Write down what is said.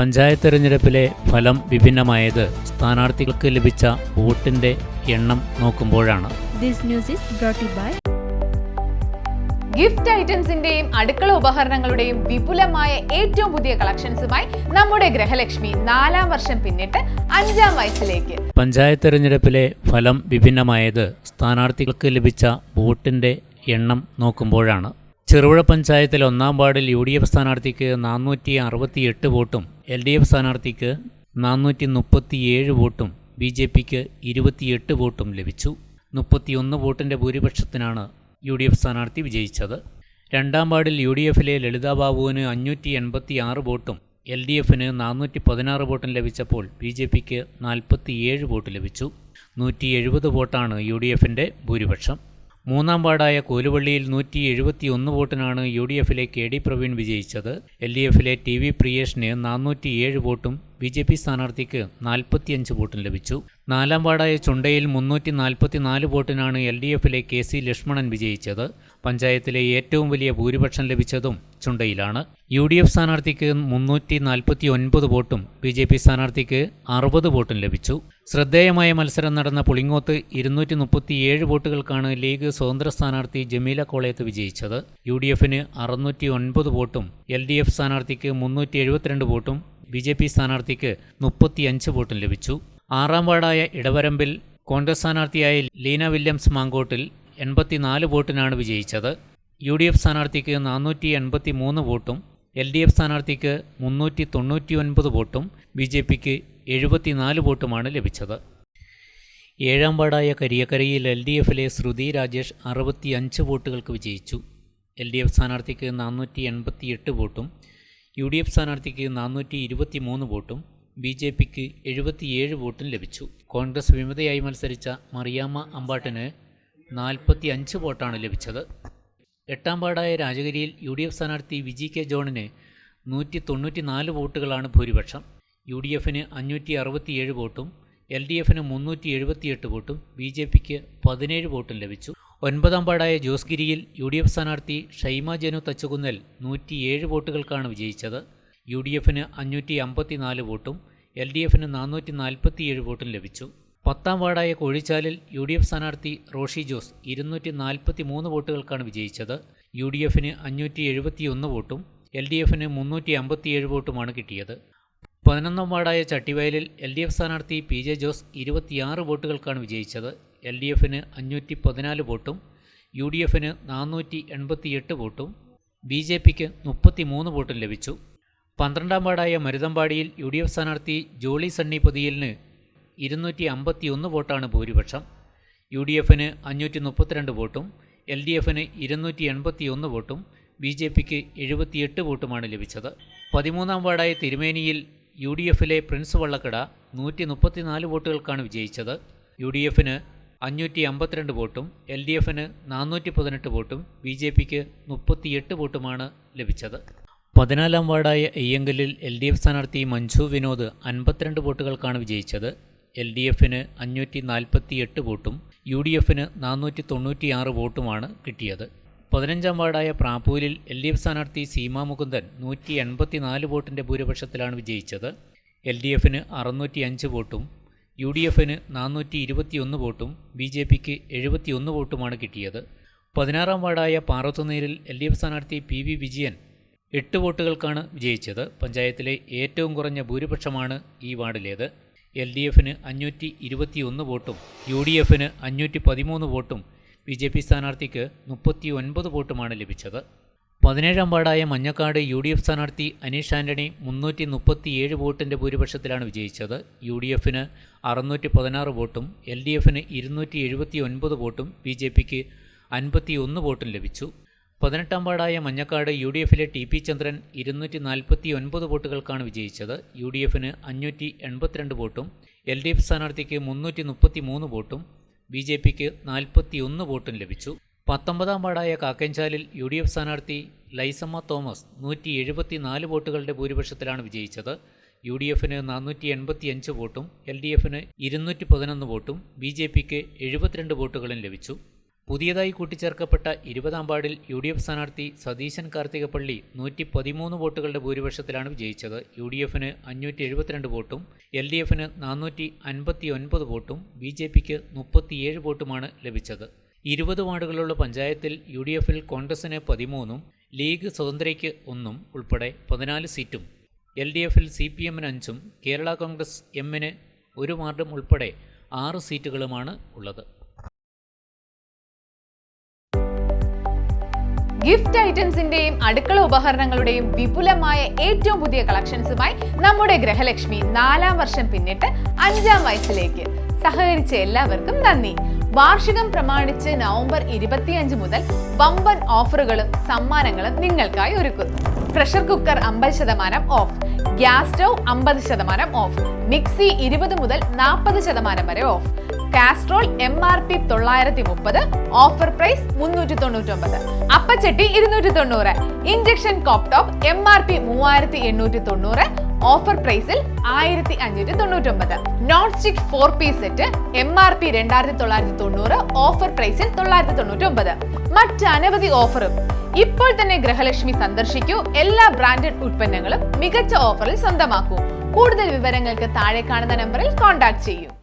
പഞ്ചായത്ത് തെരഞ്ഞെടുപ്പിലെ ഫലം വിഭിന്നമായത് സ്ഥാനാർത്ഥികൾക്ക് ലഭിച്ച വോട്ടിന്റെ എണ്ണം നോക്കുമ്പോഴാണ്. This news is brought to you by gift ഐറ്റംസിന്റെയും അടുക്കള ഉപകരണങ്ങളുടെയും വിപുലമായ ഏറ്റവും പുതിയ കളക്ഷൻസുമായി നമ്മുടെ ഗ്രഹലക്ഷ്മി നാലാം വർഷം പിന്നിട്ട് അഞ്ചാം വയസ്സിലേക്ക്. പഞ്ചായത്ത് തെരഞ്ഞെടുപ്പിലെ ഫലം വിഭിന്നമായത് സ്ഥാനാർത്ഥികൾക്ക് ലഭിച്ച വോട്ടിന്റെ എണ്ണം നോക്കുമ്പോഴാണ്. ചെറുപുഴ പഞ്ചായത്തിൽ ഒന്നാം വാർഡിൽ യു ഡി എഫ് സ്ഥാനാർത്ഥിക്ക് നാനൂറ്റി അറുപത്തി എട്ട് വോട്ടും എൽ ഡി എഫ് സ്ഥാനാർത്ഥിക്ക് നാനൂറ്റി മുപ്പത്തിയേഴ് വോട്ടും ബി ജെ പിക്ക് ഇരുപത്തിയെട്ട് വോട്ടും ലഭിച്ചു. മുപ്പത്തിയൊന്ന് വോട്ടിന്റെ ഭൂരിപക്ഷത്തിനാണ് യു ഡി എഫ് സ്ഥാനാർത്ഥി വിജയിച്ചത്. രണ്ടാം വാർഡിൽ യു ഡി എഫിലെ ലളിതാ ബാബുവിന് അഞ്ഞൂറ്റി എൺപത്തി ആറ് വോട്ടും എൽ ഡി എഫിന് നാനൂറ്റി പതിനാറ് വോട്ടും ലഭിച്ചപ്പോൾ ബി ജെ പിക്ക് നാൽപ്പത്തിയേഴ് വോട്ട് ലഭിച്ചു. നൂറ്റി എഴുപത് വോട്ടാണ് യു ഡി എഫിന്റെ ഭൂരിപക്ഷം. മൂന്നാം വാർഡായ കോലുവള്ളിയിൽ നൂറ്റി എഴുപത്തി ഒന്ന് വോട്ടിനാണ് യു ഡി എഫിലെ കെ ഡി പ്രവീൺ വിജയിച്ചത്. എൽ ഡി എഫിലെ ടി വി പ്രിയേഷിന് നാനൂറ്റി ഏഴ് വോട്ടും ബി ജെ പി സ്ഥാനാർത്ഥിക്ക് നാൽപ്പത്തിയഞ്ച് വോട്ടും ലഭിച്ചു. നാലാം വാർഡായ ചുണ്ടയിൽ മുന്നൂറ്റി നാൽപ്പത്തി നാല് വോട്ടിനാണ് എൽ ഡി എഫിലെ കെ സി ലക്ഷ്മണൻ വിജയിച്ചത്. പഞ്ചായത്തിലെ ഏറ്റവും വലിയ ഭൂരിപക്ഷം ലഭിച്ചതും ചുണ്ടയിലാണ്. യു ഡി എഫ് സ്ഥാനാർത്ഥിക്ക് മുന്നൂറ്റി നാൽപ്പത്തി ഒൻപത് വോട്ടും ബി ജെ പി സ്ഥാനാർത്ഥിക്ക് അറുപത് വോട്ടും ലഭിച്ചു. ശ്രദ്ധേയമായ മത്സരം നടന്ന പുളിങ്ങോത്ത് ഇരുന്നൂറ്റി മുപ്പത്തിയേഴ് വോട്ടുകൾക്കാണ് ലീഗ് സ്വതന്ത്ര സ്ഥാനാർത്ഥി ജമീല കോളയത്ത് വിജയിച്ചത്. യു ഡി എഫിന് അറുന്നൂറ്റി ഒൻപത് വോട്ടും എൽ ഡി എഫ് സ്ഥാനാർത്ഥിക്ക് മുന്നൂറ്റി എഴുപത്തിരണ്ട് വോട്ടും ബി ജെ പി സ്ഥാനാർത്ഥിക്ക് മുപ്പത്തിയഞ്ച് വോട്ടും ലഭിച്ചു. ആറാം വാർഡായ ഇടവരമ്പിൽ കോൺഗ്രസ് സ്ഥാനാർത്ഥിയായ ലീന വില്യംസ് മാങ്കോട്ടിൽ എൺപത്തിനാല് വോട്ടിനാണ് വിജയിച്ചത്. യു ഡി എഫ് സ്ഥാനാർത്ഥിക്ക് നാനൂറ്റി എൺപത്തി മൂന്ന് വോട്ടും എൽ ഡി എഫ് സ്ഥാനാർത്ഥിക്ക് മുന്നൂറ്റി തൊണ്ണൂറ്റി ഒൻപത് വോട്ടും ബി ജെ പിക്ക് എഴുപത്തിനാല് വോട്ടുമാണ് ലഭിച്ചത്. ഏഴാം വാർഡായ കരിയക്കരയിൽ എൽ ഡി എഫിലെ ശ്രുതി രാജേഷ് അറുപത്തിയഞ്ച് വോട്ടുകൾക്ക് വിജയിച്ചു. എൽ ഡി എഫ് സ്ഥാനാർത്ഥിക്ക് നാനൂറ്റി എൺപത്തി എട്ട് വോട്ടും യു ഡി എഫ് സ്ഥാനാർത്ഥിക്ക് നാനൂറ്റി ഇരുപത്തി മൂന്ന് വോട്ടും ബി ജെ പിക്ക് എഴുപത്തിയേഴ് വോട്ടും ലഭിച്ചു. കോൺഗ്രസ് വിമതയായി മത്സരിച്ച മറിയാമ്മ അമ്പാട്ടിന് നാൽപ്പത്തി അഞ്ച് വോട്ടാണ് ലഭിച്ചത്. എട്ടാം പാടായ രാജഗിരിയിൽ യു ഡി എഫ് സ്ഥാനാർത്ഥി വിജി കെ ജോണിന് നൂറ്റി തൊണ്ണൂറ്റി നാല് വോട്ടുകളാണ് ഭൂരിപക്ഷം. യു ഡി എഫിന് അഞ്ഞൂറ്റി അറുപത്തിയേഴ് വോട്ടും എൽ ഡി എഫിന് മുന്നൂറ്റി എഴുപത്തിയെട്ട് വോട്ടും ബി ജെ പിക്ക് പതിനേഴ് വോട്ടും ലഭിച്ചു. ഒൻപതാം പാടായ ജോസ്ഗിരിയിൽ യു ഡി എഫ് സ്ഥാനാർത്ഥി ഷൈമ ജനു തച്ചുകുന്നൽ നൂറ്റിയേഴ് വോട്ടുകൾക്കാണ് വിജയിച്ചത്. യു ഡി എഫിന് അഞ്ഞൂറ്റി അമ്പത്തി നാല് വോട്ടും എൽ ഡി എഫിന് നാനൂറ്റി നാൽപ്പത്തിയേഴ് വോട്ടും ലഭിച്ചു. പത്താം വാർഡായ കോഴിച്ചാലിൽ യു ഡി എഫ് സ്ഥാനാർത്ഥി റോഷി ജോസ് ഇരുന്നൂറ്റി നാൽപ്പത്തി മൂന്ന് വോട്ടുകൾക്കാണ് വിജയിച്ചത്. യു ഡി എഫിന് അഞ്ഞൂറ്റി എഴുപത്തി ഒന്ന് വോട്ടും എൽ ഡി എഫിന് മുന്നൂറ്റി അമ്പത്തിയേഴ് വോട്ടുമാണ് കിട്ടിയത്. പതിനൊന്നാം വാർഡായ ചട്ടിവയലിൽ എൽ ഡി എഫ് സ്ഥാനാർത്ഥി പി ജെ ജോസ് ഇരുപത്തിയാറ് വോട്ടുകൾക്കാണ് വിജയിച്ചത്. എൽ ഡി എഫിന് അഞ്ഞൂറ്റി പതിനാല് വോട്ടും യു ഡി എഫിന് നാനൂറ്റി എൺപത്തിയെട്ട് വോട്ടും ബി ജെ പിക്ക് മുപ്പത്തി മൂന്ന് വോട്ടും ലഭിച്ചു. പന്ത്രണ്ടാം വാർഡായ മരുതമ്പാടിയിൽ യു ഡി എഫ് സ്ഥാനാർത്ഥി ജോളി സണ്ണി പൊതിയലിന് ഇരുന്നൂറ്റി അമ്പത്തി ഒന്ന് വോട്ടാണ് ഭൂരിപക്ഷം. യു ഡി എഫിന് അഞ്ഞൂറ്റി മുപ്പത്തിരണ്ട് വോട്ടും എൽ ഡി എഫിന് ഇരുന്നൂറ്റി എൺപത്തി ഒന്ന് വോട്ടും ബി ജെ പിക്ക് എഴുപത്തിയെട്ട് വോട്ടുമാണ് ലഭിച്ചത്. പതിമൂന്നാം വാർഡായ തിരുമേനിയിൽ യു ഡി എഫിലെ പ്രിൻസ് വള്ളക്കട നൂറ്റി മുപ്പത്തിനാല് വോട്ടുകൾക്കാണ് വിജയിച്ചത്. യു ഡി എഫിന് അഞ്ഞൂറ്റി അമ്പത്തിരണ്ട് വോട്ടും എൽ ഡി എഫിന് നാനൂറ്റി പതിനെട്ട് വോട്ടും ബി ജെ പിക്ക് മുപ്പത്തിയെട്ട് വോട്ടുമാണ് ലഭിച്ചത്. പതിനാലാം വാർഡായ എയ്യങ്കലിൽ എൽ ഡി എഫ് സ്ഥാനാർത്ഥി മഞ്ജു വിനോദ് അൻപത്തിരണ്ട് വോട്ടുകൾക്കാണ് വിജയിച്ചത്. എൽ ഡി എഫിന് അഞ്ഞൂറ്റി നാൽപ്പത്തി എട്ട് വോട്ടും യു ഡി എഫിന് നാനൂറ്റി തൊണ്ണൂറ്റിയാറ് വോട്ടുമാണ് കിട്ടിയത്. പതിനഞ്ചാം വാർഡായ പ്രാപ്പൂരിൽ എൽ ഡി എഫ് സ്ഥാനാർത്ഥി സീമാ മുകുന്ദൻ നൂറ്റി എൺപത്തി നാല് വോട്ടിന്റെ ഭൂരിപക്ഷത്തിലാണ് വിജയിച്ചത്. എൽ ഡി എഫിന് അറുന്നൂറ്റി അഞ്ച് വോട്ടും യു ഡി എഫിന് നാനൂറ്റി ഇരുപത്തിയൊന്ന് വോട്ടും ബി ജെ പിക്ക് എഴുപത്തിയൊന്ന് വോട്ടുമാണ് കിട്ടിയത്. പതിനാറാം വാർഡായ പാറത്തുനീരിൽ എൽ ഡി എഫ് സ്ഥാനാർത്ഥി പി വി വിജയൻ എട്ട് വോട്ടുകൾക്കാണ് വിജയിച്ചത്. പഞ്ചായത്തിലെ ഏറ്റവും കുറഞ്ഞ ഭൂരിപക്ഷമാണ് ഈ വാർഡിലേത്. എൽ ഡി എഫിന് അഞ്ഞൂറ്റി ഇരുപത്തിയൊന്ന് വോട്ടും യു ഡി എഫിന് അഞ്ഞൂറ്റി പതിമൂന്ന് വോട്ടും ബി ജെ പി സ്ഥാനാർത്ഥിക്ക് മുപ്പത്തി ഒൻപത് വോട്ടുമാണ് ലഭിച്ചത്. പതിനേഴാം വാർഡായ മഞ്ഞക്കാട് യു ഡി എഫ് സ്ഥാനാർത്ഥി അനീഷ് ആന്റണി മുന്നൂറ്റി മുപ്പത്തിയേഴ് വോട്ടിന്റെ ഭൂരിപക്ഷത്തിലാണ് വിജയിച്ചത്. യു ഡി എഫിന് അറുന്നൂറ്റി പതിനാറ് വോട്ടും എൽ ഡി എഫിന് ഇരുന്നൂറ്റി എഴുപത്തി ഒൻപത് വോട്ടും ബി ജെ പിക്ക് അൻപത്തി ഒന്ന് വോട്ടും ലഭിച്ചു. പതിനെട്ടാം വാർഡായ മഞ്ഞക്കാട് യു ഡി എഫിലെ ടി പി ചന്ദ്രൻ ഇരുന്നൂറ്റി നാൽപ്പത്തി ഒൻപത് വോട്ടുകൾക്കാണ് വിജയിച്ചത്. യു ഡി എഫിന് അഞ്ഞൂറ്റി എൺപത്തിരണ്ട് വോട്ടും എൽ ഡി എഫ് സ്ഥാനാർത്ഥിക്ക് മുന്നൂറ്റി മുപ്പത്തി മൂന്ന് വോട്ടും ബി ജെ പിക്ക് നാൽപ്പത്തി ഒന്ന് വോട്ടും ലഭിച്ചു. പത്തൊമ്പതാം വാർഡായ കാക്കഞ്ചാലിൽ യു ഡി എഫ് സ്ഥാനാർത്ഥി ലൈസമ്മ തോമസ് നൂറ്റി എഴുപത്തി നാല് വോട്ടുകളുടെ ഭൂരിപക്ഷത്തിലാണ് വിജയിച്ചത്. യു ഡി എഫിന് നാനൂറ്റി എൺപത്തി അഞ്ച് വോട്ടും എൽ ഡി എഫിന് ഇരുന്നൂറ്റി പതിനൊന്ന് വോട്ടും ബി ജെ പിക്ക് എഴുപത്തിരണ്ട് വോട്ടുകളും ലഭിച്ചു. പുതിയതായി കൂട്ടിച്ചേർക്കപ്പെട്ട ഇരുപതാം വാർഡിൽ യു ഡി എഫ് സ്ഥാനാർത്ഥി സതീശൻ കാർത്തികപ്പള്ളി നൂറ്റി പതിമൂന്ന് വോട്ടുകളുടെ ഭൂരിപക്ഷത്തിലാണ് വിജയിച്ചത്. യു ഡി എഫിന് അഞ്ഞൂറ്റി എഴുപത്തിരണ്ട് വോട്ടും എൽ ഡി എഫിന് നാനൂറ്റി അൻപത്തി ഒൻപത് വോട്ടും ബി ജെ പിക്ക് മുപ്പത്തിയേഴ് വോട്ടുമാണ് ലഭിച്ചത്. ഇരുപത് വാർഡുകളുള്ള പഞ്ചായത്തിൽ യു ഡി എഫിൽ കോൺഗ്രസിന് പതിമൂന്നും ലീഗ് സ്വതന്ത്രയ്ക്ക് ഒന്നും ഉൾപ്പെടെ പതിനാല് സീറ്റും എൽ ഡി എഫിൽ സി പി എമ്മിന് അഞ്ചും കേരള കോൺഗ്രസ് എമ്മിന് ഒരു വാർഡും ഉൾപ്പെടെ ആറ് സീറ്റുകളുമാണ് ഉള്ളത്. ഗിഫ്റ്റ് ഐറ്റംസിന്റെയും അടുക്കള ഉപകരണങ്ങളുടെയും വിപുലമായ ഏറ്റവും പുതിയ കളക്ഷൻസുമായി നമ്മുടെ ഗ്രഹലക്ഷ്മി നാലാം വർഷം പിന്നിട്ട് അഞ്ചാം വയസ്സിലേക്ക്. സഹകരിച്ച എല്ലാവർക്കും നന്ദി. വാർഷികം പ്രമാണിച്ച് നവംബർ ഇരുപത്തിയഞ്ച് മുതൽ വമ്പൻ ഓഫറുകളും സമ്മാനങ്ങളും നിങ്ങൾക്കായി ഒരുക്കുന്നു. പ്രഷർ കുക്കർ അമ്പത് ശതമാനം ഓഫ് ഗ്യാസ് സ്റ്റൗ അമ്പത് ശതമാനം ഓഫ് മിക്സി ഇരുപത് മുതൽ നാൽപ്പത് ശതമാനം വരെ off Castrol M R P തൊള്ളായിരത്തി മുപ്പത് ഓഫർ പ്രൈസ് മുന്നൂറ്റി തൊണ്ണൂറ്റൊമ്പത് അപ്പച്ചട്ടി ഇരുന്നൂറ്റി തൊണ്ണൂറ് induction cooktop M R P മൂവായിരത്തി എണ്ണൂറ്റി തൊണ്ണൂറ് ഓഫർ പ്രൈസിൽ ആയിരത്തി അഞ്ഞൂറ്റി തൊണ്ണൂറ്റൊമ്പത് non stick four piece set M R P രണ്ടായിരത്തി തൊള്ളായിരത്തി തൊണ്ണൂറ് ഓഫർ പ്രൈസിൽ തൊള്ളായിരത്തി തൊണ്ണൂറ്റൊമ്പത് മറ്റ് അനവധി ഓഫറും. ഇപ്പോൾ തന്നെ ഗൃഹലക്ഷ്മി സന്ദർശിക്കൂ. എല്ലാ ബ്രാൻഡഡ് ഉൽപ്പന്നങ്ങളും മികച്ച ഓഫറിൽ സ്വന്തമാക്കൂ. കൂടുതൽ വിവരങ്ങൾക്ക് താഴെ കാണുന്ന നമ്പറിൽ കോൺടാക്ട് ചെയ്യൂ.